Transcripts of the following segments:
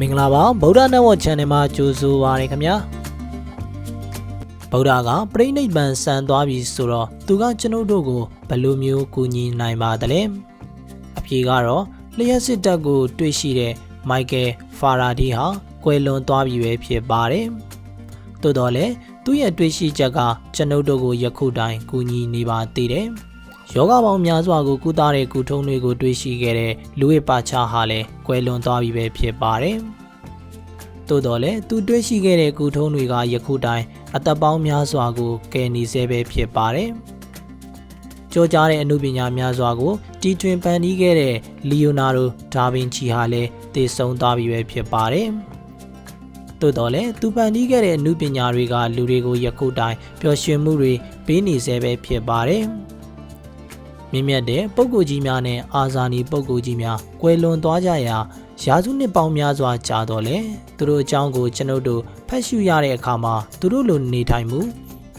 မင်္ဂလာပါဗုဒ္ဓနတ်ဝတ် channel မှာကြိုဆိုပါရခင်ဗျာဗုဒ္ဓကပြိဋိဘံဆန်သွားပြီဆိုတော့သူကကျွန်ုပ်တို့ကိုဘယ်လိုမျိုးကူညီနိုင်ပါသလဲအဖြေကတော့လျှက်စစ်တပ်ကို တွေ့ရှိတဲ့မိုက်ကယ်ဖာရာဒီဟာကွယ်လွန်သွားပြီပဲဖြစ်ပါတယ်သို့တော်လည်းသူ့ရဲ့တွေ့ရှိချက်ကကျွန်ုပ်တို့ကိုယခုတိုင်ကူညီနေပါသေးတယ် ယောဂပေါင်းများစွာကိုကုသတဲ့ကုထုံးတွေကိုတွေ့ရှိခဲ့တဲ့လူဝိပါချာဟာလည်းကွယ်လွန်သွားပြီပဲဖြစ်ပါတယ်။သို့တော်လည်းသူတွေ့ရှိခဲ့တဲ့ကုထုံးတွေကယခုတိုင်အသက်ပေါင်းများစွာကိုကယ်နေဆဲပဲဖြစ်ပါတယ်။ကြောကြားတဲ့အမှုပညာများစွာကိုတီထွင်ပန်တီးခဲ့တဲ့လီယိုနာဒိုဒါဗင်ချီဟာလည်းတည်ဆုံသွားပြီပဲဖြစ်ပါတယ်။သို့တော်လည်းသူပန်တီးခဲ့တဲ့အမှုပညာတွေကလူတွေကိုယခုတိုင်ပျော်ရွှင်မှုတွေပေးနေဆဲပဲဖြစ်ပါတယ်။ မြင့်မြတ်တဲ့ပုံကိုကြီးများနဲ့အာဇာနည်ပုံကိုကြီးများကွယ်လွန်သွားကြရာရာစုနှစ်ပေါင်းများစွာကြာတော့လေသူတို့အကြောင်းကိုကျွန်ုပ်တို့ဖတ်ရှုရတဲ့အခါမှာသူတို့လိုနေထိုင်မှု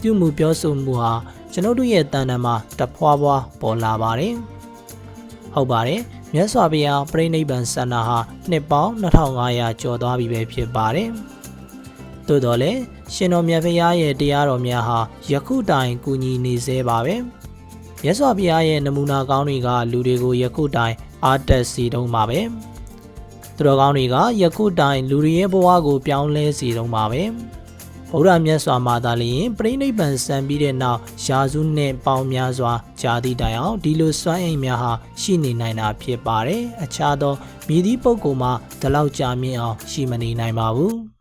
ပြုမှုပြောဆိုမှုဟာကျွန်ုပ်တို့ရဲ့တန်တမ်းမှာတဖွာဖွာပေါ်လာပါတယ်ဟုတ်ပါတယ်မြတ်စွာဘုရားပြိဋိဘံစန္ဒဟာနှစ်ပေါင်း2500ကျော်သွားပြီပဲဖြစ်ပါတယ်သို့တော်လည်းရှင်တော်မြတ်ဖရာရဲ့တရားတော်များဟာယခုတိုင်ကူညီနေသေးပါပဲ။ မြတ်စွာဘုရားရဲ့နမူနာကောင်းတွေကလူတွေကိုယခုတိုင်အားတက်စီတုံးပါပဲသူတော်ကောင်းတွေကယခုတိုင်လူတွေရဲ့ဘဝကိုပြောင်းလဲစီတုံးပါပဲဗုဒ္ဓမြတ်စွာမှာသာလျှင်ပြိဋိဘံစံပြီးတဲ့နောက်ယာစုနှစ်ပေါင်းများစွာကြာသည့်တိုင်အောင်ဒီလိုစွမ်းအိမ်များဟာရှိနေနိုင်တာဖြစ်ပါတယ်အခြားသောမြည်သည့်ပုဂ္ဂိုလ်မှာဒီလောက်ကြာမြင့်အောင်ရှိမနေနိုင်ပါဘူး